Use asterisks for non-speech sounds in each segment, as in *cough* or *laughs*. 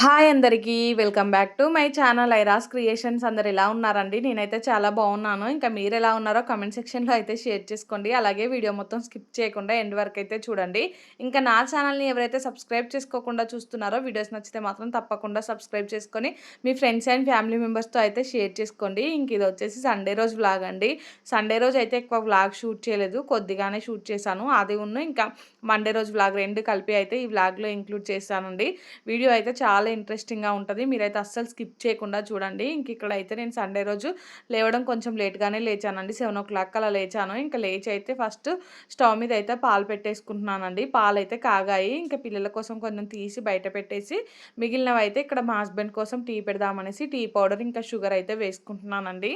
Hi అందరికీ welcome back to my channel Iras creations. అందరు ఎలా ఉన్నారండి? నేనైతే చాలా బాగున్నాను. ఇంకా మీరు ఎలా ఉన్నారో కమెంట్ సెక్షన్లో అయితే షేర్ చేసుకోండి. అలాగే వీడియో మొత్తం స్కిప్ చేయకుండా ఎండ్ వరకు అయితే చూడండి. ఇంకా నా ఛానల్ని ఎవరైతే సబ్స్క్రైబ్ చేసుకోకుండా చూస్తున్నారో వీడియోస్ నచ్చితే మాత్రం తప్పకుండా సబ్స్క్రైబ్ చేసుకొని మీ ఫ్రెండ్స్ అండ్ ఫ్యామిలీ మెంబర్స్తో అయితే షేర్ చేసుకోండి. ఇంక ఇది వచ్చేసి సండే రోజు వ్లాగ్ అండి. సండే రోజు అయితే ఎక్కువ వ్లాగ్ షూట్ చేయలేదు. కొద్దిగానే షూట్ చేశాను. అది ఉన్న. ఇంకా మండే రోజు వ్లాగ్ రెండు కలిపి అయితే ఈ వ్లాగ్లో ఇంక్లూడ్ చేశానండి. వీడియో అయితే చాలా ఇంట్రెస్టింగ్గా ఉంటుంది. మీరైతే అస్సలు స్కిప్ చేయకుండా చూడండి. ఇంక ఇక్కడ అయితే నేను సండే రోజు లేవడం కొంచెం లేట్గానే లేచానండి. సెవెన్ ఓ క్లాక్ అలా లేచాను. ఇంకా లేచి అయితే ఫస్ట్ స్టవ్ మీద అయితే పాలు పెట్టేసుకుంటున్నానండి. పాలు అయితే కాగాయి. ఇంకా పిల్లల కోసం కొంచెం తీసి బయట పెట్టేసి మిగిలినవి అయితే ఇక్కడ మా హస్బెండ్ కోసం టీ పెడదామనేసి టీ పౌడర్ ఇంకా షుగర్ అయితే వేసుకుంటున్నానండి.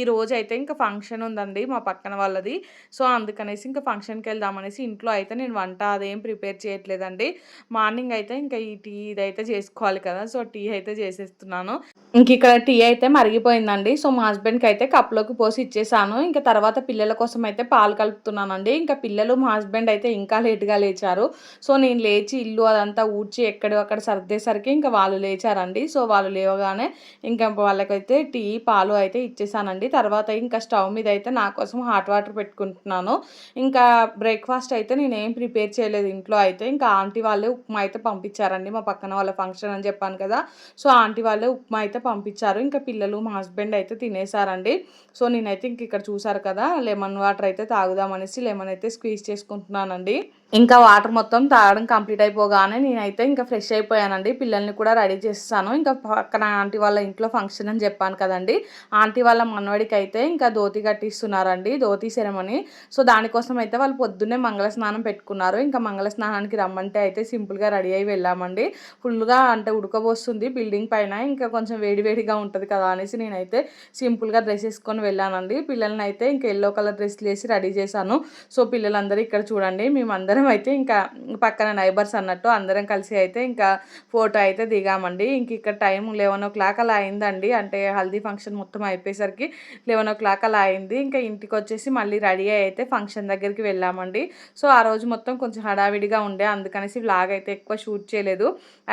ఈ రోజు అయితే ఇంకా ఫంక్షన్ ఉందండి మా పక్కన వాళ్ళది. సో అందుకనేసి ఇంకా ఫంక్షన్కి వెళ్దామనేసి ఇంట్లో అయితే నేను వంట అదేం ప్రిపేర్ చేయట్లేదండి. మార్నింగ్ అయితే ఇంకా ఈ టీ ఇదైతే చేసుకోవాలి చేసుకోవాలి కదా సో టీ అయితే చేసేస్తున్నాను. ఇంక ఇక్కడ టీ అయితే మరిగిపోయిందండి. సో మా హస్బెండ్కి అయితే కప్లోకి పోసి ఇచ్చేసాను. ఇంకా తర్వాత పిల్లల కోసం అయితే పాలు కలుపుతున్నానండి. ఇంకా పిల్లలు మా హస్బెండ్ అయితే ఇంకా లేట్గా లేచారు. సో నేను లేచి ఇల్లు అదంతా ఊడ్చి ఎక్కడో అక్కడ సర్దేసరికి ఇంకా వాళ్ళు లేచారండి. సో వాళ్ళు లేవగానే ఇంకా వాళ్ళకైతే టీ పాలు అయితే ఇచ్చేసానండి. తర్వాత ఇంకా స్టవ్ మీద అయితే నా కోసం హాట్ వాటర్ పెట్టుకుంటున్నాను. ఇంకా బ్రేక్ఫాస్ట్ అయితే నేను ఏం ప్రిపేర్ చేయలేదు ఇంట్లో అయితే. ఇంకా ఆంటీ వాళ్ళే ఉప్మా అయితే పంపించారండి. మా పక్కన వాళ్ళ ఫంక్షన్ అని చెప్పాను కదా. సో ఆంటీ వాళ్ళే ఉప్మా అయితే పంపించారు. ఇంకా పిల్లలు మా హస్బెండ్ అయితే తినేసారండి. సో నేనైతే ఇంక ఇక్కడ చూసారు కదా లెమన్ వాటర్ అయితే తాగుదామనేసి లెమన్ అయితే స్క్వీజ్ చేసుకుంటున్నానండి. ఇంకా వాటర్ మొత్తం తాగడం కంప్లీట్ అయిపోగానే నేనైతే ఇంకా ఫ్రెష్ అయిపోయానండి. పిల్లల్ని కూడా రెడీ చేస్తాను ఇంకా పక్కన ఆంటీ వాళ్ళ ఇంట్లో ఫంక్షన్ అని చెప్పాను కదండి. ఆంటీ వాళ్ళ మనవడికి అయితే ఇంకా ధోతి కట్టిస్తున్నారండి ధోతి సెరమనీ. సో దానికోసం అయితే వాళ్ళు పొద్దున్నే మంగళ స్నానం పెట్టుకున్నారు. ఇంకా మంగళ స్నానానికి రమ్మంటే అయితే సింపుల్గా రెడీ అయి వెళ్ళామండి. ఫుల్గా అంటే ఉడకబోస్తుంది బిల్డింగ్ పైన. ఇంకా కొంచెం వేడివేడిగా ఉంటుంది కదా అనేసి నేనైతే సింపుల్గా డ్రెస్ వేసుకొని వెళ్ళానండి. పిల్లల్ని అయితే ఇంకా ఎల్లో కలర్ డ్రెస్లు వేసి రెడీ చేశాను. సో పిల్లలందరూ ఇక్కడ చూడండి. మేమందరం అందరం అయితే ఇంకా పక్కన నైబర్స్ అన్నట్టు అందరం కలిసి అయితే ఇంకా ఫోటో అయితే దిగామండి. ఇంక ఇక్కడ టైం లెవెన్ ఓ క్లాక్ అలా అయిందండి. అంటే హల్దీ ఫంక్షన్ మొత్తం అయిపోయేసరికి లెవెన్ ఓ క్లాక్ అలా అయింది. ఇంకా ఇంటికి వచ్చేసి మళ్ళీ రెడీ అయితే ఫంక్షన్ దగ్గరికి వెళ్ళామండి. సో ఆ రోజు మొత్తం కొంచెం హడావిడిగా ఉండే. అందుకనేసి వ్లాగ్ అయితే ఎక్కువ షూట్ చేయలేదు.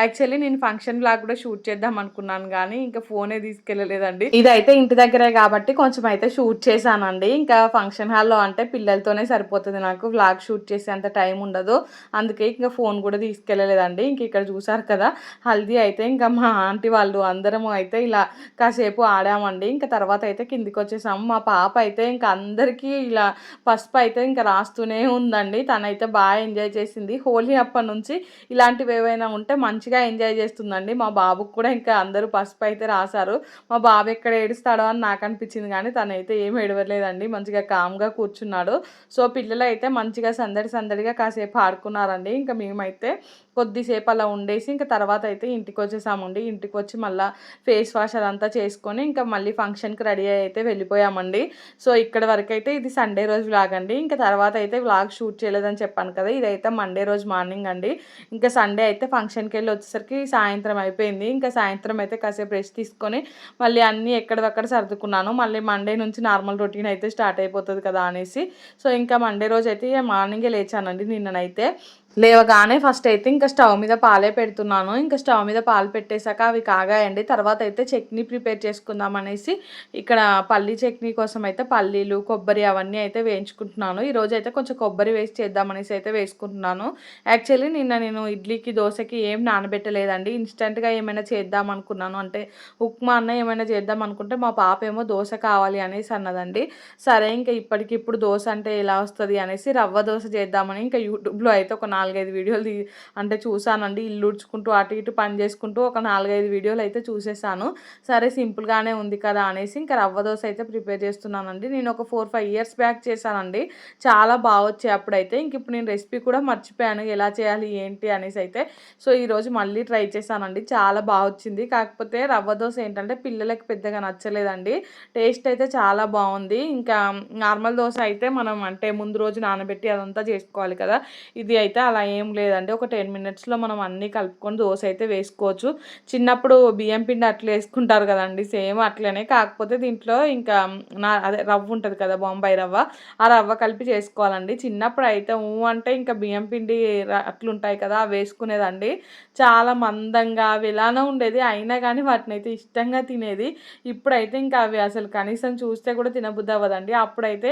యాక్చువల్లీ నేను ఫంక్షన్ వ్లాగ్ కూడా షూట్ చేద్దాం అనుకున్నాను కానీ ఇంకా ఫోనే తీసుకెళ్ళలేదండి. ఇదైతే ఇంటి దగ్గరే కాబట్టి కొంచెం అయితే షూట్ చేశానండి. ఇంకా ఫంక్షన్ హాల్లో అంటే పిల్లలతోనే సరిపోతుంది నాకు. వ్లాగ్ షూట్ చేసే అంత టైం టైం ఉండదు అందుకే ఇంకా ఫోన్ కూడా తీసుకెళ్ళలేదండి. ఇంక ఇక్కడ చూసారు కదా హల్దీ అయితే ఇంకా మా ఆంటీ వాళ్ళు అందరము అయితే ఇలా కాసేపు ఆడామండి. ఇంకా తర్వాత అయితే కిందికి వచ్చేసాము మా పాప అయితే ఇంకా అందరికీ ఇలా పసుపు అయితే ఇంకా రాస్తూనే ఉందండి. తనైతే బాగా ఎంజాయ్ చేసింది. హోలీ అప్పటి నుంచి ఇలాంటివి ఏవైనా ఉంటే మంచిగా ఎంజాయ్ చేస్తుందండి. మా బాబుకు కూడా ఇంకా అందరూ పసుపు అయితే రాశారు. మా బాబు ఎక్కడ ఏడుస్తాడో అని నాకు అనిపించింది కానీ తనైతే ఏం ఏడవలేదండి మంచిగా కామ్గా కూర్చున్నాడు. సో పిల్లలు అయితే మంచిగా సందడి సందడిగా కాసేపు ఆడుకున్నారండి. ఇంకా మేమైతే కొద్దిసేపు అలా ఉండేసి ఇంకా తర్వాత అయితే ఇంటికి వచ్చేసామండి ఇంటికి వచ్చి మళ్ళీ ఫేస్ వాష్ అదంతా చేసుకొని ఇంకా మళ్ళీ ఫంక్షన్కి రెడీ అయితే వెళ్ళిపోయామండి. సో ఇక్కడ వరకు అయితే ఇది సండే రోజు వ్లాగ్ అండి. ఇంకా తర్వాత అయితే వ్లాగ్ షూట్ చేయలేదని చెప్పాను కదా ఇదైతే మండే రోజు మార్నింగ్ అండి. ఇంకా సండే అయితే ఫంక్షన్కి వెళ్ళి వచ్చేసరికి సాయంత్రం అయిపోయింది. ఇంకా సాయంత్రం అయితే కాసేపు రెస్ట్ తీసుకొని మళ్ళీ అన్నీ ఎక్కడిదక్కడ సర్దుకున్నాను. మళ్ళీ మండే నుంచి నార్మల్ రొటీన్ అయితే స్టార్ట్ అయిపోతుంది కదా అనేసి. సో ఇంకా మండే రోజు అయితే మార్నింగే లేచానండి నిన్ననైతే. లేవగానే ఫస్ట్ అయితే ఇంకా స్టవ్ మీద పాలే పెడుతున్నాను. ఇంకా స్టవ్ మీద పాలు పెట్టేశాక అవి కాగాయండి. తర్వాత అయితే చట్నీ ప్రిపేర్ చేసుకుందాం అనేసి ఇక్కడ పల్లీ చట్నీ కోసం అయితే పల్లీలు కొబ్బరి అవన్నీ అయితే వేయించుకుంటున్నాను. ఈరోజు అయితే కొంచెం కొబ్బరి వేసి చేద్దామనేసి అయితే వేసుకుంటున్నాను. యాక్చువల్లీ నిన్న నేను ఇడ్లీకి దోశకి ఏం నానబెట్టలేదండి. ఇన్స్టెంట్గా ఏమైనా చేద్దాం అనుకున్నాను. అంటే ఉప్మా అన్న ఏమైనా చేద్దాం అనుకుంటే మా పాప ఏమో దోశ కావాలి అనేసి అన్నదండి. సరే ఇంకా ఇప్పటికిప్పుడు దోశ అంటే ఎలా వస్తుంది అనేసి రవ్వ దోశ చేద్దామని ఇంకా యూట్యూబ్లో అయితే ఒక నాలుగైదు వీడియోలు అంటే చూసానండి. ఇల్లు ఉడ్చుకుంటూ అటు ఇటు పని చేసుకుంటూ ఒక నాలుగైదు వీడియోలు అయితే చూసేసాను. సరే సింపుల్గానే ఉంది కదా అనేసి ఇంకా రవ్వ దోశ అయితే ప్రిపేర్ చేస్తున్నానండి. నేను ఒక ఫోర్ ఫైవ్ ఇయర్స్ బ్యాక్ చేశానండి. చాలా బాగా వచ్చాయి అప్పుడైతే. ఇంక ఇప్పుడు నేను రెసిపీ కూడా మర్చిపోయాను. ఎలా చేయాలి ఏంటి అనేసి అయితే. సో ఈరోజు మళ్ళీ ట్రై చేశానండి. చాలా బాగా వచ్చింది. కాకపోతే రవ్వ దోశ ఏంటంటే పిల్లలకి పెద్దగా నచ్చలేదండి. టేస్ట్ అయితే చాలా బాగుంది. ఇంకా నార్మల్ దోశ అయితే మనం అంటే ముందు రోజు నానబెట్టి అదంతా చేసుకోవాలి కదా. ఇది అయితే అలా ఏం లేదండి. ఒక టెన్ మినిట్స్లో మనం అన్నీ కలుపుకొని దోశ అయితే వేసుకోవచ్చు. చిన్నప్పుడు బియ్యం పిండి అట్లా వేసుకుంటారు కదండి. సేమ్ అట్లనే. కాకపోతే దీంట్లో ఇంకా నా అదే రవ్వ ఉంటుంది కదా బొంబాయి రవ్వ. ఆ రవ్వ కలిపి చేసుకోవాలండి. చిన్నప్పుడు అయితే ఊ అంటే ఇంకా బియ్యం పిండి అట్లుంటాయి కదా అవి వేసుకునేదండి. చాలా మందంగా అవి ఇలానే ఉండేది. అయినా కానీ వాటిని అయితే ఇష్టంగా తినేది. ఇప్పుడైతే ఇంకా అవి అసలు కనీసం చూస్తే కూడా తినబుద్ధి అవ్వదండి అప్పుడైతే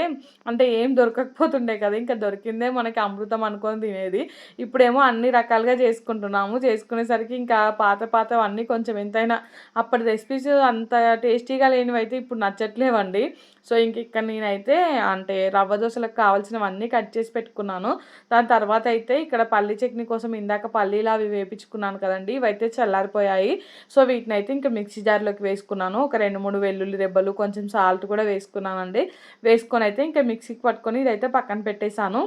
అంటే ఏం దొరకకపోతుండే కదా ఇంకా దొరికిందే మనకి అమృతం అనుకొని తినేది. ఇప్పుడేమో అన్ని రకాలుగా చేసుకుంటున్నాము. చేసుకునేసరికి ఇంకా పాత పాత అన్నీ కొంచెం ఎంతైనా అప్పటి రెసిపీస్ అంత టేస్టీగా లేనివి అయితే ఇప్పుడు నచ్చట్లేవండి. సో ఇంక ఇక్కడ నేనైతే అంటే రవ్వ దోశలకు కావాల్సినవన్నీ కట్ చేసి పెట్టుకున్నాను. దాని తర్వాత అయితే ఇక్కడ పల్లి చట్నీ కోసం ఇందాక పల్లీలు అవి వేపించుకున్నాను కదండి. ఇవైతే చల్లారిపోయాయి. సో వీటిని అయితే ఇంకా మిక్సీ జార్లోకి వేసుకున్నాను. ఒక రెండు మూడు వెల్లుల్లి రెబ్బలు కొంచెం సాల్ట్ కూడా వేసుకున్నానండి. వేసుకొని అయితే ఇంకా మిక్సీకి పట్టుకొని ఇదైతే పక్కన పెట్టేశాను.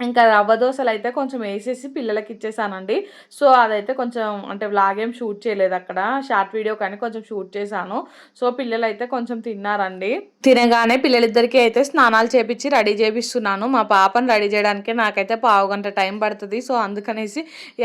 ఇంకా రవ్వ దోశలు అయితే కొంచెం వేసేసి పిల్లలకి ఇచ్చేసానండి సో అదైతే కొంచెం అంటే వ్లాగ్ ఏం షూట్ చేయలేదు అక్కడ. షార్ట్ వీడియో కానీ కొంచెం షూట్ చేశాను. సో పిల్లలు అయితే కొంచెం తిన్నారండి. తినగానే పిల్లలిద్దరికీ అయితే స్నానాలు చేపించి రెడీ చేపిస్తున్నాను. మా పాపను రెడీ చేయడానికి నాకైతే పావు గంట టైం పడుతుంది. సో అందుకనేసి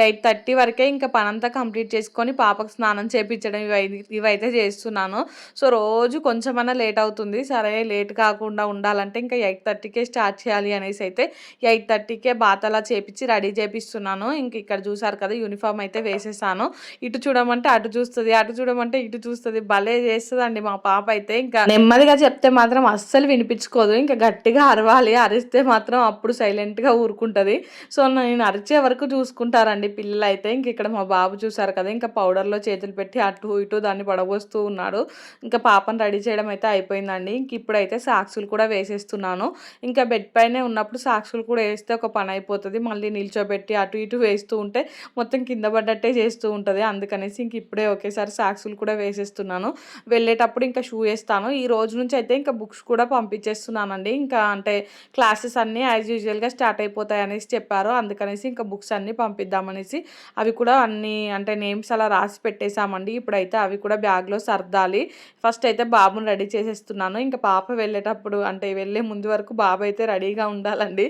ఎయిట్ థర్టీ వరకే ఇంకా పనంతా కంప్లీట్ చేసుకొని పాపకు స్నానం చేపించడం ఇవి ఇవైతే చేస్తున్నాను. సో రోజు కొంచెమన్నా లేట్ అవుతుంది. సరే లేట్ కాకుండా ఉండాలంటే ఇంకా ఎయిట్ థర్టీకే స్టార్ట్ చేయాలి అనేసి అయితే ఎయిట్ థర్టీకే బాత్ అలా చేపించి రెడీ చేపిస్తున్నాను. ఇంక ఇక్కడ చూసారు కదా యూనిఫామ్ అయితే వేసేసాను. ఇటు చూడమంటే అటు చూస్తుంది అటు చూడమంటే ఇటు చూస్తుంది. భలే చేస్తుందండి మా పాప అయితే. ఇంకా నెమ్మదిగా చెప్తే మాత్రం అస్సలు వినిపించుకోదు. ఇంకా గట్టిగా అరవాలి అరిస్తే మాత్రం అప్పుడు సైలెంట్గా ఊరుకుంటుంది. సో నేను అరిచే వరకు చూసుకుంటారండి పిల్లలు అయితే ఇంక ఇక్కడ మా బాబు చూసారు కదా ఇంకా పౌడర్లో చేతులు పెట్టి అటు ఇటు దాన్ని పడగొస్తూ ఉన్నాడు. ఇంకా పాపను రెడీ చేయడం అయితే అయిపోయిందండి. ఇంక ఇప్పుడైతే సాక్సులు కూడా వేసేస్తున్నాను. ఇంకా బెడ్ పైనే ఉన్నప్పుడు సాక్సులు కూడా వేస్తే ఒక పని అయిపోతుంది. మళ్ళీ నిల్చోబెట్టి అటు ఇటు వేస్తూ ఉంటే మొత్తం కింద పడ్డట్టే చేస్తూ ఉంటుంది. అందుకనేసి ఇంక ఇప్పుడే ఒకేసారి సాక్సులు కూడా వేసేస్తున్నాను. వెళ్ళేటప్పుడు ఇంకా షూ వేస్తాను. ఈ రోజు నుంచి అయితే ఇంకా బుక్స్ కూడా పంపించేస్తున్నానండి. ఇంకా అంటే క్లాసెస్ అన్నీ యాజ్ యూజువల్గా స్టార్ట్ అయిపోతాయి అనేసి చెప్పారు. అందుకనేసి ఇంకా బుక్స్ అన్నీ పంపిద్దామనేసి అవి కూడా అన్నీ అంటే నేమ్స్ అలా రాసి పెట్టేశామండి. ఇప్పుడైతే అవి కూడా బ్యాగ్లో సర్దాలి. ఫస్ట్ అయితే బాబుని రెడీ చేసేస్తున్నాను. ఇంకా పాప వెళ్ళేటప్పుడు అంటే వెళ్ళే ముందు వరకు బాబు అయితే రెడీగా ఉండాలండి.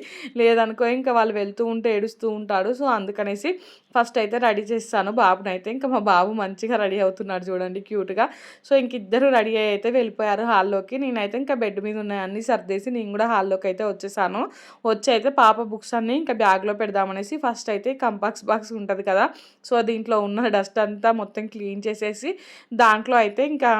అనుకో ఇంకా వాళ్ళు వెళ్తూ ఉంటే ఏడుస్తూ ఉంటాడు సో అందుకనేసి ఫస్ట్ అయితే రెడీ చేస్తాను బాబుని అయితే ఇంకా మా బాబు మంచిగా రెడీ అవుతున్నాడు చూడండి క్యూట్గా. సో ఇంక ఇద్దరు రెడీ అయ్యి అయితే వెళ్ళిపోయారు హాల్లోకి. నేనైతే ఇంకా బెడ్ మీద ఉన్నాయి అన్నీ సర్దేసి నేను కూడా హాల్లోకి అయితే వచ్చేసాను. వచ్చి అయితే పాప బుక్స్ అన్నీ ఇంకా బ్యాగ్లో పెడదామనేసి ఫస్ట్ అయితే కంపాక్స్ బాక్స్ ఉంటుంది కదా సో దీంట్లో ఉన్న డస్ట్ అంతా మొత్తం క్లీన్ చేసేసి దాంట్లో అయితే ఇంకా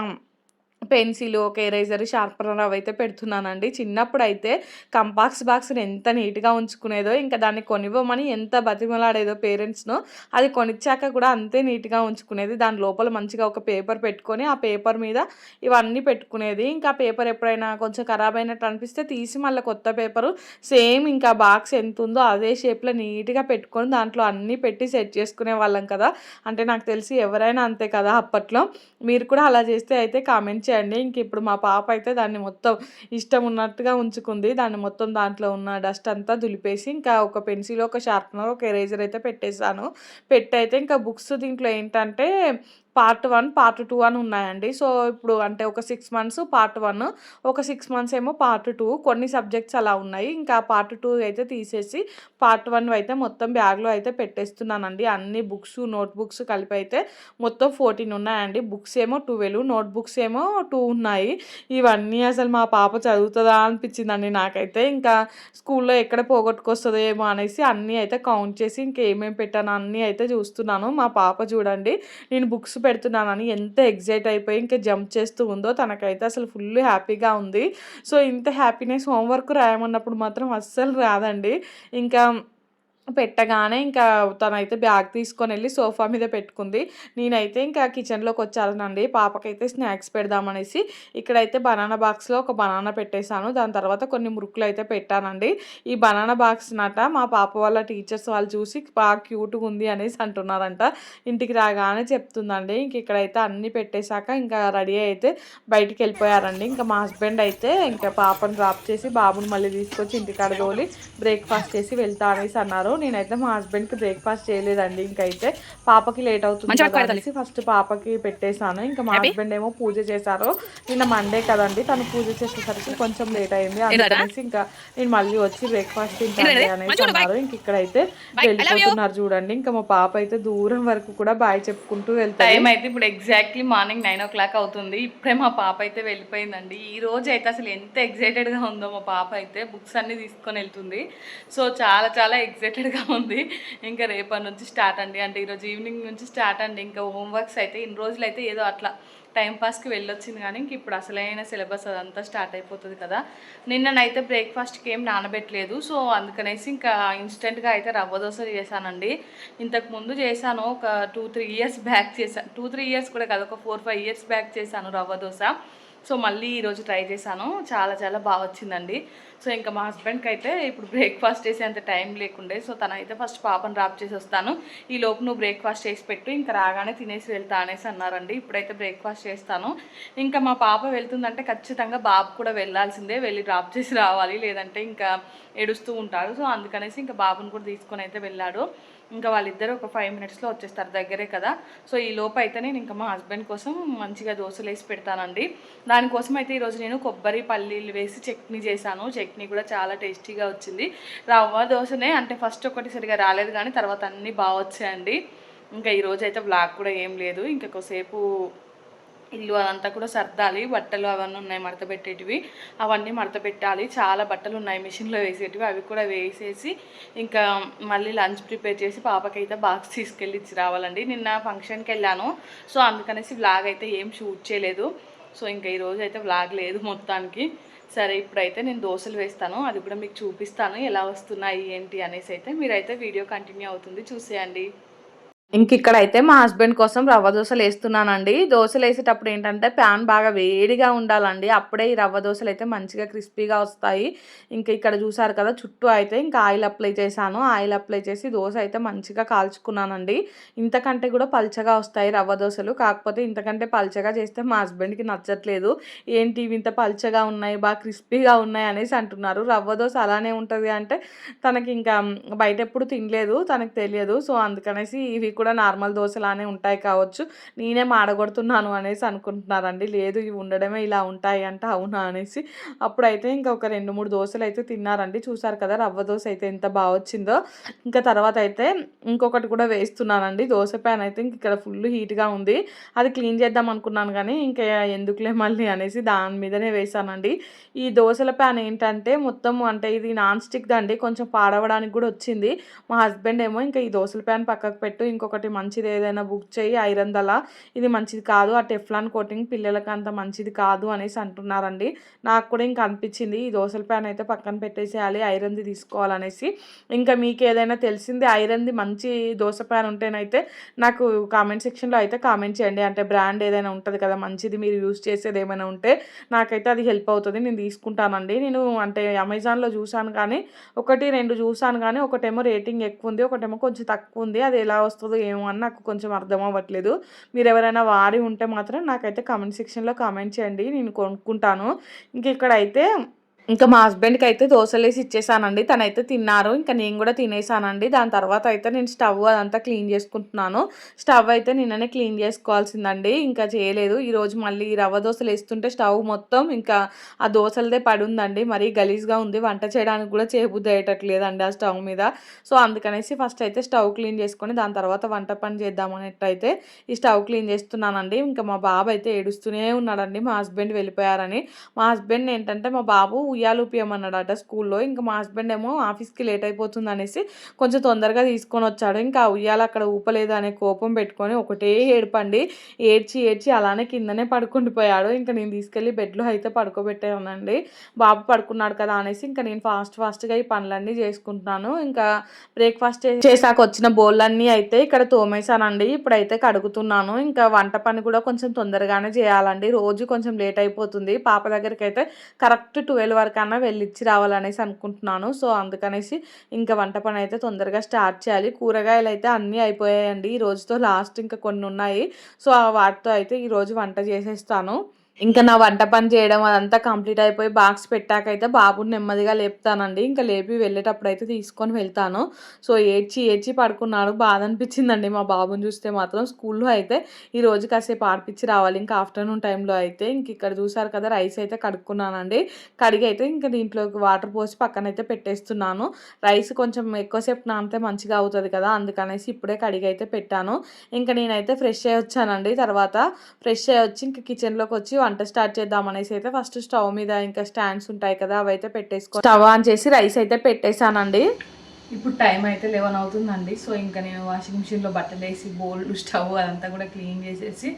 పెన్సిల్ ఒక ఎరేజర్ షార్పనర్ అవి అయితే పెడుతున్నానండి. చిన్నప్పుడు అయితే కంపాక్స్ బాక్స్ని ఎంత నీట్గా ఉంచుకునేదో ఇంకా దాన్ని కొనివ్వమని ఎంత బతిమలాడేదో పేరెంట్స్ను అది కొనిచ్చాక కూడా అంతే నీట్గా ఉంచుకునేది. దాని లోపల మంచిగా ఒక పేపర్ పెట్టుకొని ఆ పేపర్ మీద ఇవన్నీ పెట్టుకునేది. ఇంకా పేపర్ ఎప్పుడైనా కొంచెం ఖరాబ్ అయినట్టు అనిపిస్తే తీసి మళ్ళీ కొత్త పేపరు సేమ్ ఇంకా బాక్స్ ఎంత ఉందో అదే షేప్లో నీట్గా పెట్టుకొని దాంట్లో అన్నీ పెట్టి సెట్ చేసుకునే వాళ్ళం కదా. అంటే నాకు తెలిసి ఎవరైనా అంతే కదా అప్పట్లో. మీరు కూడా అలా చేస్తే అయితే కామెంట్ చేయండి ఇంక ఇప్పుడు మా పాప అయితే దాన్ని మొత్తం ఇష్టం ఉన్నట్టుగా ఉంచుకుంది. దాన్ని మొత్తం దాంట్లో ఉన్న డస్ట్ అంతా దులిపేసి ఇంకా ఒక పెన్సిల్ ఒక షార్ప్నర్ ఒక ఎరేజర్ అయితే పెట్టేశాను. పెట్టి అయితే ఇంకా బుక్స్ దీంట్లో ఏంటంటే పార్ట్ వన్ పార్ట్ టూ అని ఉన్నాయండి. సో ఇప్పుడు అంటే ఒక సిక్స్ మంత్స్ పార్ట్ వన్ ఒక సిక్స్ మంత్స్ ఏమో పార్ట్ టూ. కొన్ని సబ్జెక్ట్స్ అలా ఉన్నాయి. ఇంకా పార్ట్ టూ అయితే తీసేసి పార్ట్ వన్ అయితే మొత్తం బ్యాగ్లో అయితే పెట్టేస్తున్నానండి. అన్ని బుక్స్ నోట్ బుక్స్ కలిపి అయితే మొత్తం ఫోర్టీన్ ఉన్నాయండి. బుక్స్ ఏమో ట్వెల్వ్ నోట్ బుక్స్ ఏమో టూ ఉన్నాయి. ఇవన్నీ అసలు మా పాప చదువుతుందా అనిపించిందండి నాకైతే. ఇంకా స్కూల్లో ఎక్కడ పోగొట్టుకొస్తుందో ఏమో అనేసి అన్నీ అయితే కౌంట్ చేసి ఇంకేమేమి పెట్టాను అన్నీ అయితే చూస్తున్నాను. మా పాప చూడండి నేను బుక్స్ పెడుతున్నానని ఎంత ఎగ్జైట్ అయిపోయి ఇంకా జంప్ చేస్తూ ఉందో తనకైతే అసలు ఫుల్ హ్యాపీగా ఉంది. సో ఇంత హ్యాపీనెస్ హోంవర్క్ రాయమన్నప్పుడు మాత్రం అస్సలు రాదండి. ఇంకా పెట్టగానే ఇంకా తనైతే బ్యాగ్ తీసుకొని వెళ్ళి సోఫా మీద పెట్టుకుంది. నేనైతే ఇంకా కిచెన్లోకి వచ్చానండి పాపకైతే స్నాక్స్ పెడదామనేసి ఇక్కడైతే బనానా బాక్స్లో ఒక బనానా పెట్టేశాను. దాని తర్వాత కొన్ని మురుకులు అయితే పెట్టానండి. ఈ బనానా బాక్స్ నట మా పాప వాళ్ళ టీచర్స్ వాళ్ళు చూసి బాగా క్యూట్గా ఉంది అనేసి అంటున్నారంట. ఇంటికి రాగానే చెప్తుందండి. ఇంక ఇక్కడైతే అన్నీ పెట్టేశాక ఇంకా రెడీ అయితే బయటికి వెళ్ళిపోయారండి. ఇంకా మా హస్బెండ్ అయితే ఇంకా పాపను డ్రాప్ చేసి బాబుని మళ్ళీ తీసుకొచ్చి ఇంటికాడ తోలి బ్రేక్ఫాస్ట్ చేసి వెళ్తా అనేసి అన్నారు. ఉన్నారు నేనైతే మా హస్బెండ్కి బ్రేక్ఫాస్ట్ చేయలేదండి. ఇంకైతే పాపకి లేట్ అవుతుంది. అనేసి ఫస్ట్ పాపకి పెట్టేశాను. ఇంకా మా? హస్బెండ్ ఏమో పూజ చేశారు. నిన్న మండే కదండి. తను పూజ చేసేసరికి కొంచెం లేట్ అయింది. అందుకనేసి ఇంకా నేను మళ్ళీ వచ్చి బ్రేక్ఫాస్ట్ తింటాను? అనేసి అన్నారు. ఇంక ఇక్కడైతే. వెళ్ళిపోతున్నారు చూడండి. ఇంకా మా పాప అయితే దూరం వరకు కూడా బాయ్ చెప్పుకుంటూ వెళ్తాయి టైం అయితే ఇప్పుడు exactly morning nine o'clock అవుతుంది. ఇప్పుడే మా పాప అయితే వెళ్ళిపోయిందండి. ఈ రోజు అయితే అసలు ఎంత ఎగ్జైటెడ్గా ఉందో మా పాప అయితే బుక్స్ అన్ని తీసుకొని వెళ్తుంది. సో చాలా చాలా ఎగ్జైటెడ్గా ఉంది. ఇంకా రేపటి నుంచి స్టార్ట్ అండి. అంటే ఈరోజు ఈవినింగ్ నుంచి స్టార్ట్ అండి. ఇంకా హోంవర్క్స్ అయితే ఇన్ని రోజులు అయితే ఏదో అట్లా టైంపాస్కి వెళ్ళొచ్చింది కానీ ఇంక ఇప్పుడు అసలైన సిలబస్ అదంతా స్టార్ట్ అయిపోతుంది కదా. నిన్ననైతే బ్రేక్ఫాస్ట్కి ఏం నానబెట్టలేదు. సో అందుకనేసి ఇంకా ఇన్స్టెంట్గా అయితే రవ్వ దోశ చేశానండి. ఇంతకు ముందు చేశాను ఒక టూ త్రీ ఇయర్స్ బ్యాక్ చేశాను టూ త్రీ ఇయర్స్ కూడా కాదు ఒక ఫోర్ ఫైవ్ ఇయర్స్ బ్యాక్ చేశాను రవ్వ దోశ. సో మళ్ళీ ఈరోజు ట్రై చేశాను. చాలా చాలా బాగా వచ్చిందండి. సో ఇంకా మా హస్బెండ్కి అయితే ఇప్పుడు బ్రేక్ఫాస్ట్ చేసేంత టైం లేకుండే. సో తనైతే ఫస్ట్ పాపను డ్రాప్ చేసి వస్తాను. ఈ లోపు నువ్వు బ్రేక్ఫాస్ట్ చేసి పెట్టు ఇంకా రాగానే తినేసి వెళ్తా అనేసి అన్నారండి. ఇప్పుడైతే బ్రేక్ఫాస్ట్ చేస్తాను. ఇంకా మా పాప వెళ్తుందంటే ఖచ్చితంగా బాబు కూడా వెళ్ళాల్సిందే. వెళ్ళి డ్రాప్ చేసి రావాలి. లేదంటే ఇంకా ఏడుస్తూ ఉంటాడు. సో అందుకనేసి ఇంకా బాబుని కూడా తీసుకొని అయితే వెళ్ళాడు. ఇంకా వాళ్ళిద్దరు ఒక ఫైవ్ మినిట్స్లో వచ్చేస్తారు దగ్గరే కదా. సో ఈ లోపు అయితే నేను ఇంకా మా హస్బెండ్ కోసం మంచిగా దోశలు వేసి పెడతానండి. దానికోసం అయితే ఈరోజు నేను కొబ్బరి పల్లీలు వేసి చట్నీ చేశాను. చట్నీ కూడా చాలా టేస్టీగా వచ్చింది. రవ్వ దోశనే అంటే ఫస్ట్ ఒకటి సరిగా రాలేదు కానీ తర్వాత అన్నీ బాగా వచ్చాయండి. ఇంకా ఈరోజు అయితే బ్లాక్ కూడా ఏం లేదు. ఇంకా కొద్దిసేపు ఇల్లు అదంతా కూడా సర్దాలి బట్టలు అవన్నీ ఉన్నాయి మడత పెట్టేటివి. అవన్నీ మడత పెట్టాలి. చాలా బట్టలు ఉన్నాయి మిషన్లో వేసేటివి. అవి కూడా వేసేసి ఇంకా మళ్ళీ లంచ్ ప్రిపేర్ చేసి పాపకైతే బాక్స్ తీసుకెళ్ళి ఇచ్చి రావాలండి. నిన్న ఫంక్షన్కి వెళ్ళాను. సో అందుకనేసి వ్లాగ్ అయితే ఏం షూట్ చేయలేదు. సో ఇంకా ఈరోజు అయితే వ్లాగ్ లేదు మొత్తానికి. సరే ఇప్పుడైతే నేను దోశలు వేస్తాను. అది కూడా మీకు చూపిస్తాను. ఎలా వస్తున్నాయి ఏంటి అనేసి అయితే మీరైతే వీడియో కంటిన్యూ అవుతుంది. చూసేయండి. ఇంక ఇక్కడైతే మా హస్బెండ్ కోసం రవ్వ దోశలు వేస్తున్నానండి. దోశలు వేసేటప్పుడు ఏంటంటే ప్యాన్ బాగా వేడిగా ఉండాలండి. అప్పుడే ఈ రవ్వ దోశలు అయితే మంచిగా క్రిస్పీగా వస్తాయి. ఇంకా ఇక్కడ చూసారు కదా చుట్టూ అయితే ఇంకా ఆయిల్ అప్లై చేశాను. ఆయిల్ అప్లై చేసి దోశ అయితే మంచిగా కాల్చుకున్నానండి. ఇంతకంటే కూడా పల్చగా వస్తాయి రవ్వ దోశలు. కాకపోతే ఇంతకంటే పల్చగా చేస్తే మా హస్బెండ్కి నచ్చట్లేదు. ఏంటి ఇవి ఇంత పల్చగా ఉన్నాయి బాగా క్రిస్పీగా ఉన్నాయి అనేసి అంటున్నారు. రవ్వ దోశ అలానే ఉంటుంది అంటే తనకి ఇంకా బయట ఎప్పుడు తినలేదు తనకు తెలియదు. సో అందుకనేసి ఇవి కూడా నార్మల్ దోశలానే ఉంటాయి కావచ్చు. నేనే మాడగొడుతున్నాను అనేసి అనుకుంటున్నారండి. లేదు ఇవి ఉండడమే ఇలా ఉంటాయి అంటే అవునా అనేసి. అప్పుడైతే ఇంకా ఒక రెండు మూడు దోశలు అయితే తిన్నారండి. చూసారు కదా రవ్వ దోశ అయితే ఎంత బాగా వచ్చిందో. ఇంకా తర్వాత అయితే ఇంకొకటి కూడా వేస్తున్నానండి. దోశ ప్యాన్ అయితే ఇంక ఇక్కడ ఫుల్ హీట్గా ఉంది. అది క్లీన్ చేద్దాం అనుకున్నాను కానీ ఇంకా ఎందుకులే మళ్ళీ అనేసి దాని మీదనే వేసానండి. ఈ దోశల ప్యాన్ ఏంటంటే మొత్తం అంటే ఇది నాన్ స్టిక్ దండి కొంచెం పాడవడానికి కూడా వచ్చింది. మా హస్బెండ్ ఏమో ఇంకా ఈ దోశల ప్యాన్ పక్కకు పెట్టు ఇంకొక ఇంకొకటి మంచిది ఏదైనా బుక్ చేయి ఐరన్ దలా ఇది మంచిది కాదు. ఆ టెఫ్లాన్ కోటింగ్ పిల్లలకి అంత మంచిది కాదు అనేసి అంటున్నారండి. నాకు కూడా ఇంకా అనిపించింది. ఈ దోశల ప్యాన్ అయితే పక్కన పెట్టేసేయాలి ఐరన్ది తీసుకోవాలనేసి. ఇంకా మీకు ఏదైనా తెలిసింది ఐరన్ది మంచి దోశ ప్యాన్ ఉంటేనైతే నాకు కామెంట్ సెక్షన్లో అయితే కామెంట్ చేయండి. అంటే బ్రాండ్ ఏదైనా ఉంటుంది కదా మంచిది మీరు యూస్ చేసేది ఏమైనా ఉంటే నాకైతే అది హెల్ప్ అవుతుంది. నేను తీసుకుంటానండి. నేను అంటే అమెజాన్లో చూశాను కానీ ఒకటి రెండు చూశాను కానీ ఒకటేమో రేటింగ్ ఎక్కువ ఉంది ఒకటేమో కొంచెం తక్కువ ఉంది. అది ఎలా వస్తుందో ఏమో అని నాకు కొంచెం అర్థం అవ్వట్లేదు. మీరు ఎవరైనా వారి ఉంటే మాత్రం నాకైతే కామెంట్ సెక్షన్లో కామెంట్ చేయండి. నేను కొనుక్కుంటాను. ఇంక ఇక్కడైతే ఇంకా మా హస్బెండ్కి అయితే దోశలు వేసి ఇచ్చేసానండి. తనైతే తిన్నారు. ఇంకా నేను కూడా తినేసానండి. దాని తర్వాత అయితే నేను స్టవ్ అదంతా క్లీన్ చేసుకుంటున్నాను. స్టవ్ అయితే నిన్ననే క్లీన్ చేసుకోవాల్సిందండి. ఇంకా చేయలేదు. ఈరోజు మళ్ళీ రవ్వ దోశలు వేస్తుంటే స్టవ్ మొత్తం ఇంకా ఆ దోశలదే పడి ఉందండి మరీ గలీజ్గా ఉంది. వంట చేయడానికి కూడా చేయబుద్ధి అయ్యేటట్లేదండి ఆ స్టవ్ మీద. సో అందుకనేసి ఫస్ట్ అయితే స్టవ్ క్లీన్ చేసుకొని దాని తర్వాత వంట పని చేద్దామనేట్టయితే ఈ స్టవ్ క్లీన్ చేస్తున్నానండి. ఇంకా మా బాబు అయితే ఏడుస్తూనే ఉన్నాడండి. మా హస్బెండ్ వెళ్ళిపోయారని. మా హస్బెండ్ ఏంటంటే మా బాబు ఉయ్యాలు ఊపియమన్నాడట స్కూల్లో. ఇంకా మా హస్బెండ్ ఏమో ఆఫీస్కి లేట్ అయిపోతుంది అనేసి కొంచెం తొందరగా తీసుకొని వచ్చాడు. ఇంకా ఉయ్యాల ఉయ్యాలు అక్కడ ఊపలేదు అనే కోపం పెట్టుకొని ఒకటే ఏడుపండి. ఏడ్చి ఏడ్చి అలానే కిందనే పడుకుండిపోయాడు. ఇంకా నేను తీసుకెళ్ళి బెడ్లో అయితే పడుకోబెట్టానండి బాబు పడుకున్నాడు కదా అనేసి ఇంకా నేను ఫాస్ట్ ఫాస్ట్గా ఈ పనులన్నీ చేసుకుంటున్నాను. ఇంకా బ్రేక్ఫాస్ట్ చేశాక వచ్చిన బోళ్ళన్నీ అయితే ఇక్కడ తోమేశానండి. ఇప్పుడైతే కడుగుతున్నాను. ఇంకా వంట పని కూడా కొంచెం తొందరగానే చేయాలండి. రోజు కొంచెం లేట్ అయిపోతుంది. పాప దగ్గరికి అయితే కరెక్ట్ ట్వెల్వ్ వరకన్నా వెళ్ళిచ్చి వెళ్ళి ఇచ్చి రావాలనేసి అనుకుంటున్నాను. సో అందుకనేసి ఇంకా వంట పని అయితే తొందరగా స్టార్ట్ చేయాలి. కూరగాయలు అయితే అన్నీ అయిపోయాయండి. ఈ రోజుతో లాస్ట్ ఇంకా కొన్ని ఉన్నాయి సో ఆ వాటితో అయితే ఈరోజు వంట చేసేస్తాను. ఇంకా నా వంట పని చేయడం అదంతా కంప్లీట్ అయిపోయి బాక్స్ పెట్టాకైతే బాబుని నెమ్మదిగా లేపుతానండి. ఇంకా లేపి వెళ్ళేటప్పుడు అయితే తీసుకొని వెళ్తాను. సో ఏడ్చి ఏడ్చి పడుకున్నాడు. బాధ అనిపించిందండి మా బాబుని చూస్తే మాత్రం. స్కూల్లో అయితే ఈ రోజు కాసేపు ఆడిపించి రావాలి. ఇంకా ఆఫ్టర్నూన్ టైంలో అయితే ఇంక ఇక్కడ చూసారు కదా రైస్ అయితే కడుక్కున్నానండి. కడిగి అయితే ఇంకా దీంట్లోకి వాటర్ పోసి పక్కన అయితే పెట్టేస్తున్నాను. రైస్ కొంచెం ఎక్కువసేపు నానితే మంచిగా అవుతుంది కదా అందుకనేసి ఇప్పుడే కడిగి అయితే పెట్టాను. ఇంకా నేనైతే ఫ్రెష్ అయ్యి వచ్చానండి. తర్వాత ఫ్రెష్ అయ్యి వచ్చి ఇంకా కిచెన్లోకి వచ్చి వంట స్టార్ట్ చేద్దాం అనేసి అయితే ఫస్ట్ స్టవ్ మీద ఇంకా స్టాండ్స్ ఉంటాయి కదా అవి అయితే పెట్టేసుకో. స్టవ్ ఆన్ చేసి రైస్ అయితే పెట్టేశానండి. ఇప్పుడు టైం అయితే లెవెన్ అవుతుందండి. సో ఇంకా నేను వాషింగ్ మిషన్లో బట్టలు వేసి బోల్డ్ స్టవ్ అదంతా కూడా క్లీన్ చేసేసి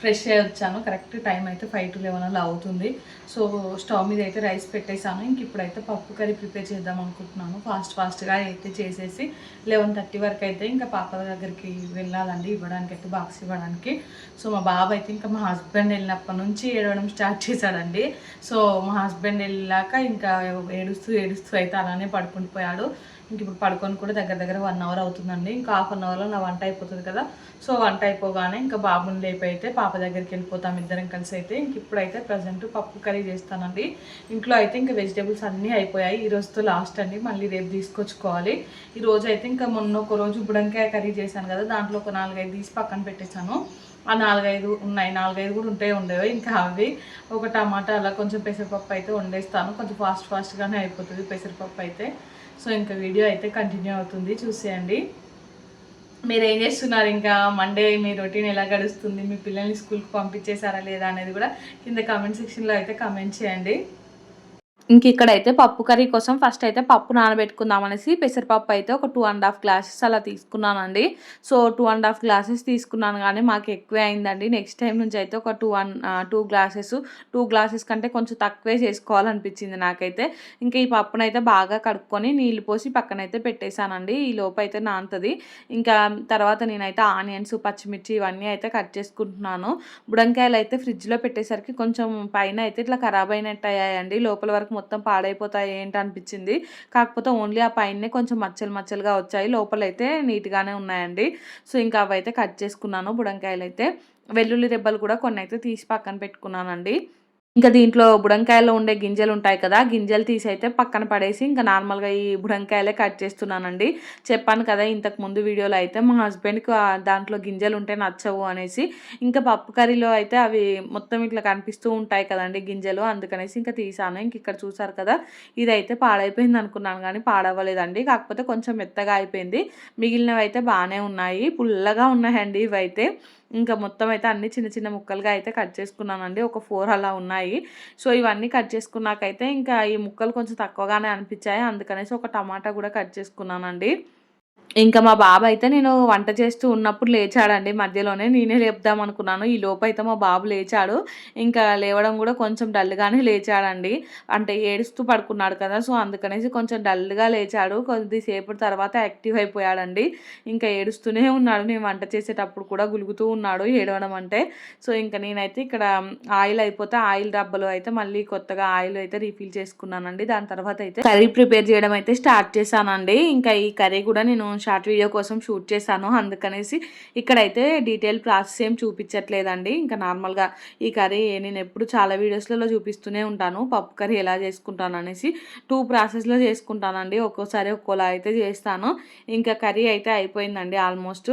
ఫ్రెష్ అయ్యి వచ్చాను. కరెక్ట్ టైం అయితే ఫైవ్ టు లెవెన్ అలా అవుతుంది. సో స్టవ్ మీద అయితే రైస్ పెట్టేశాను. ఇంక ఇప్పుడైతే పప్పు కర్రీ ప్రిపేర్ చేద్దాం అనుకుంటున్నాను. ఫాస్ట్ ఫాస్ట్గా అయితే చేసేసి లెవెన్ థర్టీ వరకు అయితే ఇంకా పాప దగ్గరికి వెళ్ళాలండి ఇవ్వడానికి అయితే బాక్స్ ఇవ్వడానికి. సో మా బాబు అయితే ఇంకా మా హస్బెండ్ వెళ్ళినప్పటి నుంచి ఏడవడం స్టార్ట్ చేశాడండి. సో మా హస్బెండ్ వెళ్ళాక ఇంకా ఏడుస్తూ ఏడుస్తూ అయితే అలానే పడుకుండిపోయాడు. ఇంక ఇప్పుడు పడుకొని కూడా దగ్గర దగ్గర వన్ అవర్ అవుతుందండి. ఇంకా హాఫ్ అన్ అవర్లో నా వంట అయిపోతుంది కదా. సో వంట అయిపోగానే ఇంకా బాబుని లేపి అయితే పాప దగ్గరికి వెళ్ళిపోతాం ఇద్దరం కలిసి అయితే. ఇంక ఇప్పుడైతే ప్రజెంట్ పప్పు కర్రీ చేస్తానండి. ఇంట్లో అయితే ఇంకా వెజిటేబుల్స్ అన్నీ అయిపోయాయి. ఈ రోజుతో లాస్ట్ అండి. మళ్ళీ రేపు తీసుకొచ్చుకోవాలి. ఈ రోజు అయితే ఇంకా మొన్న ఒక రోజు బుడంకాయ కర్రీ చేశాను కదా. దాంట్లో ఒక నాలుగైదు తీసి పక్కన పెట్టేశాను. ఆ నాలుగైదు ఉన్నాయి. నాలుగైదు కూడా ఉంటే ఉండేవి. ఇంకా అవి ఒక టమాటా అలా కొంచెం పెసరపప్పు అయితే వండేస్తాను. కొంచెం ఫాస్ట్ ఫాస్ట్గానే అయిపోతుంది పెసరపప్పు అయితే. సో ఇంకా వీడియో అయితే కంటిన్యూ అవుతుంది చూసేయండి. మీరు ఏం చేస్తున్నారు? ఇంకా మండే మీ రొటీన్ ఎలా గడుస్తుంది? మీ పిల్లల్ని స్కూల్కి పంపించేశారా లేదా అనేది కూడా కింద కామెంట్ సెక్షన్లో అయితే కామెంట్ చేయండి. ఇంక ఇక్కడైతే పప్పు కర్రీ కోసం ఫస్ట్ అయితే పప్పు నానబెట్టుకుందాం అనేసి పెసరపప్పు అయితే ఒక టూ అండ్ హాఫ్ గ్లాసెస్ అలా తీసుకున్నానండి. So two and half glasses తీసుకున్నాను కానీ మాకు ఎక్కువే అయిందండి. నెక్స్ట్ టైం నుంచి అయితే ఒక two one two glasses two glasses కంటే కొంచెం తక్కువే చేసుకోవాలనిపించింది నాకైతే. ఇంకా ఈ పప్పునైతే అయితే బాగా కడుక్కొని నీళ్ళు పోసి పక్కనైతే పెట్టేశానండి. ఈ లోపు అయితే నానుతుంది. ఇంకా తర్వాత నేనైతే ఆనియన్స్ పచ్చిమిర్చి ఇవన్నీ అయితే కట్ చేసుకుంటున్నాను. బుడంకాయలు అయితే ఫ్రిడ్జ్లో పెట్టేసరికి కొంచెం పైన అయితే ఇట్లా ఖరాబ్ అయినట్టు అయ్యాయండి. లోపల వరకు మొత్తం పాడైపోతాయి ఏంటి అనిపించింది. కాకపోతే ఓన్లీ ఆ పైన కొంచెం మచ్చలు మచ్చలుగా వచ్చాయి. లోపల అయితే నీట్గానే ఉన్నాయండి. సో ఇంకా అవైతే కట్ చేసుకున్నాను బుడంకాయలు అయితే వెల్లుల్లి రెబ్బలు కూడా కొన్ని అయితే తీసి పక్కన పెట్టుకున్నానండి. ఇంకా దీంట్లో బుడంకాయలో ఉండే గింజలు ఉంటాయి కదా గింజలు తీసి అయితే పక్కన పడేసి ఇంకా నార్మల్గా ఈ బుడంకాయలే కట్ చేస్తున్నానండి. చెప్పాను కదా ఇంతకు ముందు వీడియోలో అయితే మా హస్బెండ్కి దాంట్లో గింజలు ఉంటే నచ్చవు అనేసి ఇంకా పప్పు కర్రీలో అయితే అవి మొత్తం ఇట్లా కనిపిస్తూ ఉంటాయి కదండి గింజలు అందుకనేసి ఇంకా తీసాను. ఇంక ఇక్కడ చూసారు కదా ఇదైతే పాడైపోయింది అనుకున్నాను కానీ పాడవ్వలేదండి. కాకపోతే కొంచెం మెత్తగా అయిపోయింది. మిగిలినవి అయితే బాగానే ఉన్నాయి. పుల్లగా ఉన్నాయండి ఇవైతే. ఇంకా మొత్తం అయితే అన్ని చిన్న చిన్న ముక్కలుగా అయితే కట్ చేసుకున్నానండి. ఒక ఫోర్ అలా ఉన్నాయి. సో ఇవన్నీ కట్ చేసుకున్నాకైతే ఇంకా ఈ ముక్కలు కొంచెం తక్కువగానే అనిపించాయి. అందుకనేసి ఒక టమాటా కూడా కట్ చేసుకున్నానండి. ఇంకా మా బాబు అయితే నేను వంట చేస్తూ ఉన్నప్పుడు లేచాడండి. మధ్యలోనే నేనే లేపుదాం అనుకున్నాను. ఈ లోపు అయితే మా బాబు లేచాడు. ఇంకా లేవడం కూడా కొంచెం డల్గానే లేచాడండి. అంటే ఏడుస్తూ పడుకున్నాడు కదా సో అందుకనేసి కొంచెం డల్గా లేచాడు. కొద్దిసేపు తర్వాత యాక్టివ్ అయిపోయాడండి. ఇంకా ఏడుస్తూనే ఉన్నాడు. నేను వంట చేసేటప్పుడు కూడా గులుగుతూ ఉన్నాడు ఏడవడం అంటే. సో ఇంకా నేనైతే ఇక్కడ ఆయిల్ అయిపోతే ఆయిల్ డబ్బలు అయితే మళ్ళీ కొత్తగా ఆయిల్ అయితే రీఫిల్ చేసుకున్నానండి. దాని తర్వాత అయితే కర్రీ ప్రిపేర్ చేయడం అయితే స్టార్ట్ చేశానండి. ఇంకా ఈ కర్రీ కూడా నేను షార్ట్ వీడియో కోసం షూట్ చేశాను అందుకనేసి ఇక్కడైతే డీటెయిల్ ప్రాసెస్ ఏం చూపించట్లేదండి. ఇంకా నార్మల్గా ఈ కర్రీ నేను ఎప్పుడు చాలా వీడియోస్లలో చూపిస్తూనే ఉంటాను. పప్పు కర్రీ ఎలా చేసుకుంటాను అనేసి టూ ప్రాసెస్లో చేసుకుంటానండి. ఒక్కోసారి ఒక్కోలా అయితే చేస్తాను. ఇంకా కర్రీ అయితే అయిపోయిందండి ఆల్మోస్ట్.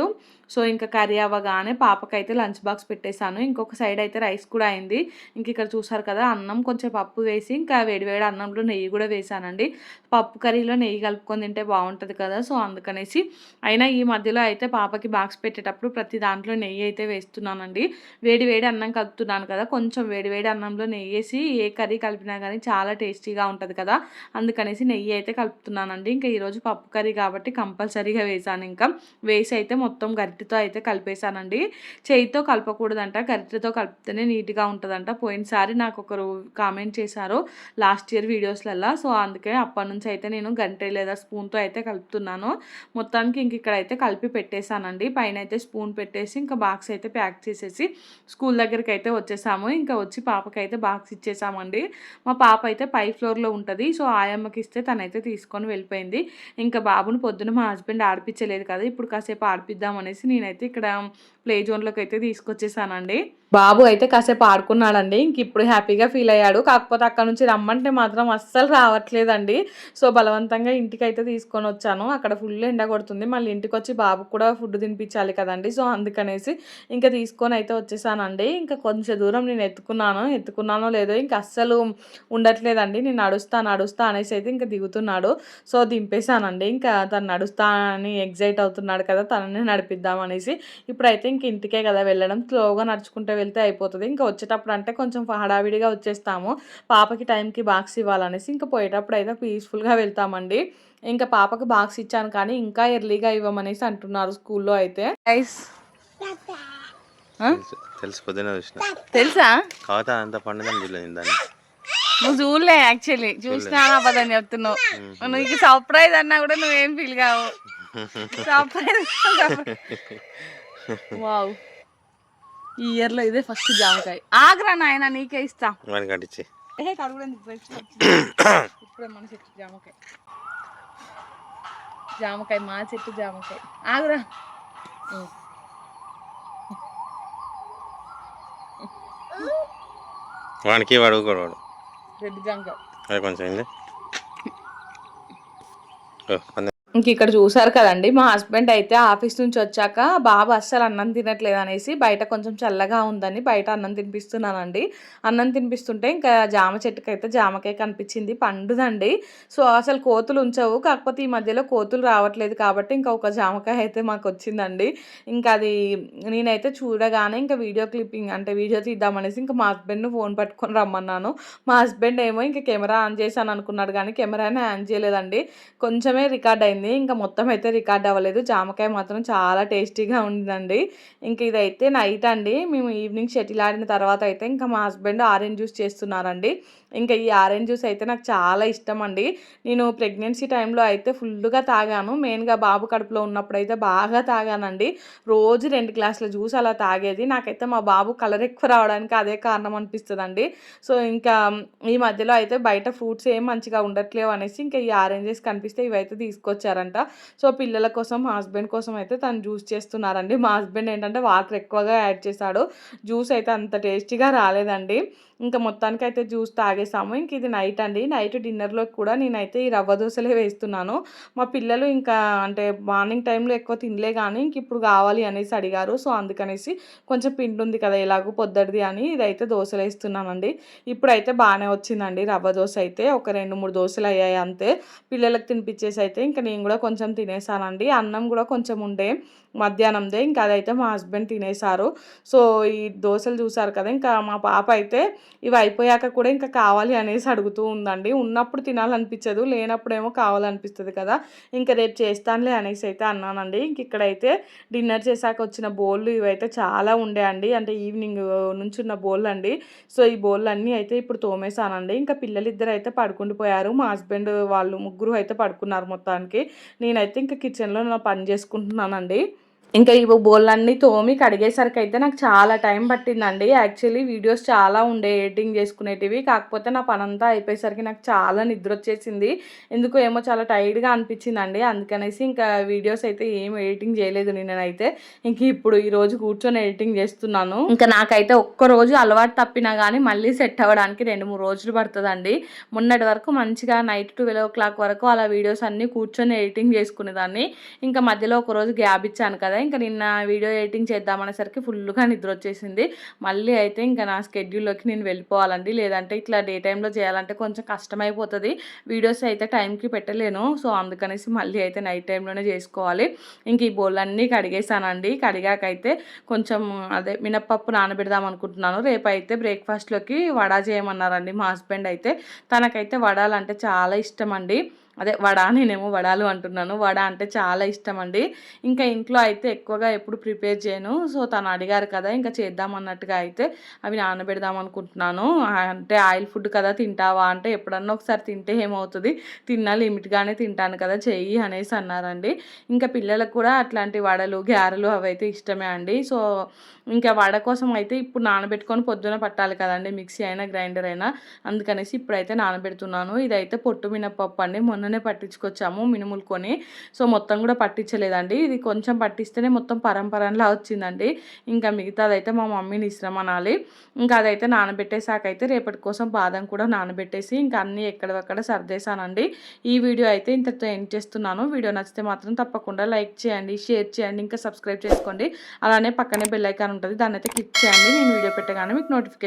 సో ఇంకా కర్రీ అవ్వగానే పాపకైతే లంచ్ బాక్స్ పెట్టేశాను. ఇంకొక సైడ్ అయితే రైస్ కూడా అయింది. ఇంక ఇక్కడ చూసారు కదా అన్నం కొంచెం పప్పు వేసి ఇంకా వేడివేడి అన్నంలో నెయ్యి కూడా వేసానండి పప్పు కర్రీలో నెయ్యి కలుపుకొని తింటే బాగుంటుంది కదా సో అందుకనేసి. అయినా ఈ మధ్యలో అయితే పాపకి బాక్స్ పెట్టేటప్పుడు ప్రతి దాంట్లో నెయ్యి అయితే వేస్తున్నానండి. వేడి వేడి అన్నం కలుపుతున్నాను కదా కొంచెం వేడి వేడి అన్నంలో నెయ్యి వేసి ఏ కర్రీ కలిపినా కానీ చాలా టేస్టీగా ఉంటుంది కదా అందుకనేసి నెయ్యి అయితే కలుపుతున్నానండి. ఇంకా ఈరోజు పప్పు కర్రీ కాబట్టి కంపల్సరీగా వేసాను ఇంకా వేసి అయితే మొత్తం గరి గరిటెతో అయితే కలిపేశానండి. చేయితో కలపకూడదంట గరిటెతో కలిపితేనే నీట్గా ఉంటుందంట. పోయినసారి నాకు ఒకరు కామెంట్ చేశారు లాస్ట్ ఇయర్ వీడియోస్లలో సో అందుకే అప్పటి నుంచి అయితే నేను గంటె లేదా స్పూన్తో అయితే కలుపుతున్నాను. మొత్తానికి ఇంక ఇక్కడ అయితే కలిపి పెట్టేశానండి. పైన అయితే స్పూన్ పెట్టేసి ఇంకా బాక్స్ అయితే ప్యాక్ చేసేసి స్కూల్ దగ్గరికి అయితే వచ్చేసాము. ఇంకా వచ్చి పాపకైతే బాక్స్ ఇచ్చేసామండి. మా పాప అయితే పై ఫ్లోర్లో ఉంటుంది. సో ఆయమ్మకి ఇస్తే తనైతే తీసుకొని వెళ్ళిపోయింది. ఇంకా బాబుని పొద్దున మా హస్బెండ్ ఆడిపించలేదు కదా ఇప్పుడు కాసేపు ఆడిపిద్దాం అనేసి నేనైతే ఇక్కడ ప్లే జోన్లోకి అయితే తీసుకొచ్చేసానండి. బాబు అయితే కాసేపు ఆడుకున్నాడండి. ఇంక ఇప్పుడు హ్యాపీగా ఫీల్ అయ్యాడు. కాకపోతే అక్కడ నుంచి రమ్మంటే మాత్రం అస్సలు రావట్లేదండి. సో బలవంతంగా ఇంటికి అయితే తీసుకొని వచ్చాను. అక్కడ ఫుల్ ఎండ కొడుతుంది. మళ్ళీ ఇంటికి వచ్చి బాబుకు కూడా ఫుడ్ తినిపించాలి కదండి. సో అందుకనేసి ఇంకా తీసుకొని అయితే వచ్చేసానండి. ఇంకా కొంచెం దూరం నేను ఎత్తుకున్నాను. ఎత్తుకున్నానో లేదో ఇంకా అస్సలు ఉండట్లేదండి. నేను నడుస్తా నడుస్తా అనేసి అయితే ఇంకా దిగుతున్నాడు. సో దింపేశానండి. ఇంకా తను నడుస్తా అని ఎగ్జైట్ అవుతున్నాడు కదా తనని నడిపిద్దాం అనేసి. ఇప్పుడైతే ఇంక ఇంటికే కదా వెళ్ళడం. స్లోగా నడుచుకుంటే వెళ్తే అయిపోతుంది. ఇంకా వచ్చేటప్పుడు అంటే కొంచెం హడావిడిగా వచ్చేస్తాము. పాపకి టైంకి బాక్స్ ఇవ్వాలనేసి ఇంకా పోయేటప్పుడు అయితే పీస్ఫుల్గా వెళ్తామండి. ఇంకా పాపకి బాక్స్ ఇచ్చాను కానీ ఇంకా ఎర్లీగా ఇవ్వమనేసి అంటున్నారు స్కూల్లో అయితే. తెలుసు పొద్దున చూసిన. తెలుసా? కావతా అంత పండుగ చూడలేదు దాన్ని. నువ్వు చూడలే యాక్చువల్లీ. చూసినా అబద్ధం చెప్తున్నావు. నువ్వు సర్ప్రైజ్ అన్నా కూడా నువ్వేం ఫీల్ కావు. *laughs* Surprise *laughs* wow. ఈ ఇయర్లో ఇదే ఫస్ట్ జామకాయ ఆగ్రా నాయన నీకే ఇస్తా. ఏ ఎందుకు ఇప్పుడే మన చెట్టు జామకాయ. జామకాయ మా చెట్టు జామకాయ. ఆగురా. ఉం. వాడికి వాడు కూడా వాడు. రెడ్ జామకాయ. కొంచెం. ఇంక ఇక్కడ చూసారు కదండి మా హస్బెండ్ అయితే ఆఫీస్ నుంచి వచ్చాక బాబు అస్సలు అన్నం తినట్లేదు అనేసి బయట కొంచెం చల్లగా ఉందని బయట అన్నం తినిపిస్తున్నానండి. అన్నం తినిపిస్తుంటే ఇంకా జామ చెట్టుకి అయితే జామకాయ కనిపించింది పండుదండి. సో అసలు కోతులు ఉంచవు కాకపోతే ఈ మధ్యలో కోతులు రావట్లేదు కాబట్టి ఇంకా ఒక జామకాయ అయితే మాకు వచ్చిందండి ఇంకా అది నేనైతే చూడగానే ఇంకా వీడియో క్లిప్పింగ్ అంటే వీడియో తీద్దామనేసి ఇంకా మా హస్బెండ్ను ఫోన్ పట్టుకొని రమ్మన్నాను. మా హస్బెండ్ ఏమో ఇంకా కెమెరా ఆన్ చేశాను అనుకున్నాడు కానీ కెమెరానే ఆన్ చేయలేదండి. కొంచెమే రికార్డ్ అయింది ఇంకా మొత్తం అయితే రికార్డ్ అవ్వలేదు. జామకాయ మాత్రం చాలా టేస్టీగా ఉండిందండి ఇంక ఇదైతే నైట్ అండి. మేము ఈవినింగ్ షటిల్ ఆడిన తర్వాత అయితే ఇంకా మా హస్బెండ్ ఆరెంజ్ జ్యూస్ చేస్తున్నారండి. ఇంకా ఈ ఆరెంజ్ జ్యూస్ అయితే నాకు చాలా ఇష్టం అండి నేను ప్రెగ్నెన్సీ టైంలో అయితే ఫుల్గా తాగాను. మెయిన్గా బాబు కడుపులో ఉన్నప్పుడు అయితే బాగా తాగానండి. రోజు రెండు గ్లాసుల జ్యూస్ అలా తాగేది. నాకైతే మా బాబు కలర్ ఎక్కువ రావడానికి అదే కారణం అనిపిస్తుందండి. సో ఇంకా ఈ మధ్యలో అయితే బయట ఫ్రూట్స్ ఏం మంచిగా ఉండట్లేవు అనేసి ఇంకా ఈ ఆరెంజెస్ కనిపిస్తే ఇవైతే తీసుకొచ్చారంట. సో పిల్లల కోసం మా హస్బెండ్ కోసం అయితే తను జ్యూస్ చేస్తున్నారండి. మా హస్బెండ్ ఏంటంటే వాటర్ ఎక్కువగా యాడ్ చేశాడు. జ్యూస్ అయితే అంత టేస్టీగా రాలేదండి. ఇంకా మొత్తానికి అయితే జ్యూస్ తాగేసాము. ఇంక ఇది నైట్ అండి. నైట్ డిన్నర్లో కూడా నేనైతే ఈ రవ్వ దోశలే వేస్తున్నాను. మా పిల్లలు ఇంకా అంటే మార్నింగ్ టైంలో ఎక్కువ తినలే కానీ ఇంక ఇప్పుడు కావాలి అనేసి అడిగారు. సో అందుకనేసి కొంచెం పిండి ఉంది కదా ఎలాగో పొద్దటిది అని ఇదైతే దోశలు వేస్తున్నానండి. ఇప్పుడైతే బాగానే వచ్చిందండి రవ్వ దోశ అయితే. ఒక రెండు మూడు దోశలు అయ్యాయి అంతే. పిల్లలకు తినిపించేసి అయితే ఇంకా నేను కూడా కొంచెం తినేసానండి. అన్నం కూడా కొంచెం ఉండే మధ్యాహ్నందే. ఇంకా అదైతే మా హస్బెండ్ తినేశారు సో ఈ దోశలు చూసారు కదా. ఇంకా మా పాప అయితే ఇవి అయిపోయాక కూడా ఇంకా కావాలి అనేసి అడుగుతూ ఉందండి. ఉన్నప్పుడు తినాలనిపించదు లేనప్పుడేమో కావాలనిపిస్తుంది కదా. ఇంకా రేపు చేస్తానులే అనేసి అయితే అన్నానండి. ఇంక ఇక్కడైతే డిన్నర్ చేశాక వచ్చిన బోళ్ళు ఇవైతే చాలా ఉండే అండి. అంటే ఈవినింగ్ నుంచి ఉన్న బోళ్ళు అండి సో ఈ బోళ్ళు అన్నీ అయితే ఇప్పుడు తోమేశానండి. ఇంకా పిల్లలిద్దరు అయితే పడుకుండిపోయారు మా హస్బెండ్ వాళ్ళు ముగ్గురు అయితే పడుకున్నారు మొత్తానికి. నేనైతే ఇంకా కిచెన్లో నా పని చేసుకుంటున్నానండి. ఇంకా ఈ బోళ్ళన్నీ తోమి కడిగేసరికి అయితే నాకు చాలా టైం పట్టిందండి. యాక్చువల్లీ వీడియోస్ చాలా ఉండే ఎడిటింగ్ చేసుకునేటివి. కాకపోతే నా పనంతా అయిపోయేసరికి నాకు చాలా నిద్ర వచ్చేసింది ఎందుకో ఏమో చాలా టైర్డ్గా అనిపించిందండి. అందుకనేసి ఇంకా వీడియోస్ అయితే ఏం ఎడిటింగ్ చేయలేదు నేనైతే. ఇంక ఇప్పుడు ఈ రోజు కూర్చొని ఎడిటింగ్ చేస్తున్నాను. ఇంకా నాకైతే ఒక్క రోజు అలవాటు తప్పినా కానీ మళ్ళీ సెట్ అవ్వడానికి రెండు మూడు రోజులు పడుతుందండి. మొన్నటి వరకు మంచిగా నైట్ ట్వెల్వ్ ఓ క్లాక్ వరకు అలా వీడియోస్ అన్నీ కూర్చొని ఎడిటింగ్ చేసుకునేదాన్ని. ఇంకా మధ్యలో ఒక రోజు గ్యాప్ ఇచ్చాను కదా ఇంకా నిన్న వీడియో ఎడిటింగ్ చేద్దామనేసరికి ఫుల్గా నిద్ర వచ్చేసింది. మళ్ళీ అయితే ఇంకా నా స్కెడ్యూల్లోకి నేను వెళ్ళిపోవాలండి. లేదంటే ఇట్లా డే టైంలో చేయాలంటే కొంచెం కష్టమైపోతుంది. వీడియోస్ అయితే టైంకి పెట్టలేను. సో అందుకనేసి మళ్ళీ అయితే నైట్ టైంలోనే చేసుకోవాలి. ఇంక ఈ బౌల్ అన్నీ కడిగేసానండి కడిగాకైతే కొంచెం అదే మినప్పప్పు నానబెడదాం అనుకుంటున్నాను. రేపు అయితే బ్రేక్ఫాస్ట్లోకి వడ చేయమన్నారండి మా హస్బెండ్ అయితే. తనకైతే వడాలంటే చాలా ఇష్టం అండి అదే వడ నేనేమో వడాలు అంటున్నాను. వడ అంటే చాలా ఇష్టం అండి ఇంకా ఇంట్లో అయితే ఎక్కువగా ఎప్పుడు ప్రిపేర్ చేయను. సో తను అడిగారు కదా ఇంకా చేద్దాం అన్నట్టుగా అయితే అవి నానబెడదాం అనుకుంటున్నాను. అంటే ఆయిల్ ఫుడ్ కదా తింటావా అంటే ఎప్పుడన్నా ఒకసారి తింటే ఏమవుతుంది? తిన్నా లిమిట్గానే తింటాను కదా చెయ్యి అనేసి అన్నారండి. ఇంకా పిల్లలకు కూడా అట్లాంటి వడలు గ్యారెలు అవి అయితే ఇష్టమే అండి. సో ఇంకా వడ కోసం అయితే ఇప్పుడు నానబెట్టుకొని పొద్దున పట్టాలి కదండి మిక్సీ అయినా గ్రైండర్ అయినా. అందుకనేసి ఇప్పుడైతే నానబెడుతున్నాను. ఇదైతే పొట్టు మినపప్పు అండి. మొన్న పొద్దున్ననే పట్టించుకొచ్చాము మినుములు కొని. సో మొత్తం కూడా పట్టించలేదండి. ఇది కొంచెం పట్టిస్తేనే మొత్తం పరంపరంలా వచ్చిందండి. ఇంకా మిగతాదైతే మా మమ్మీని ఇష్టమనాలి ఇంకా అదైతే నానబెట్టేసాకైతే రేపటి కోసం బాదం కూడా నానబెట్టేసి ఇంకా అన్నీ ఎక్కడక్కడ సర్దేశానండి. ఈ వీడియో అయితే ఇంతతో ఎండ్ చేస్తున్నాను. వీడియో నచ్చితే మాత్రం తప్పకుండా లైక్ చేయండి షేర్ చేయండి ఇంకా సబ్స్క్రైబ్ చేసుకోండి. అలానే పక్కనే బెల్ ఐకాన్ ఉంటుంది దాన్ని అయితే క్లిక్ చేయండి. నేను వీడియో పెట్టగానే మీకు నోటిఫికేషన్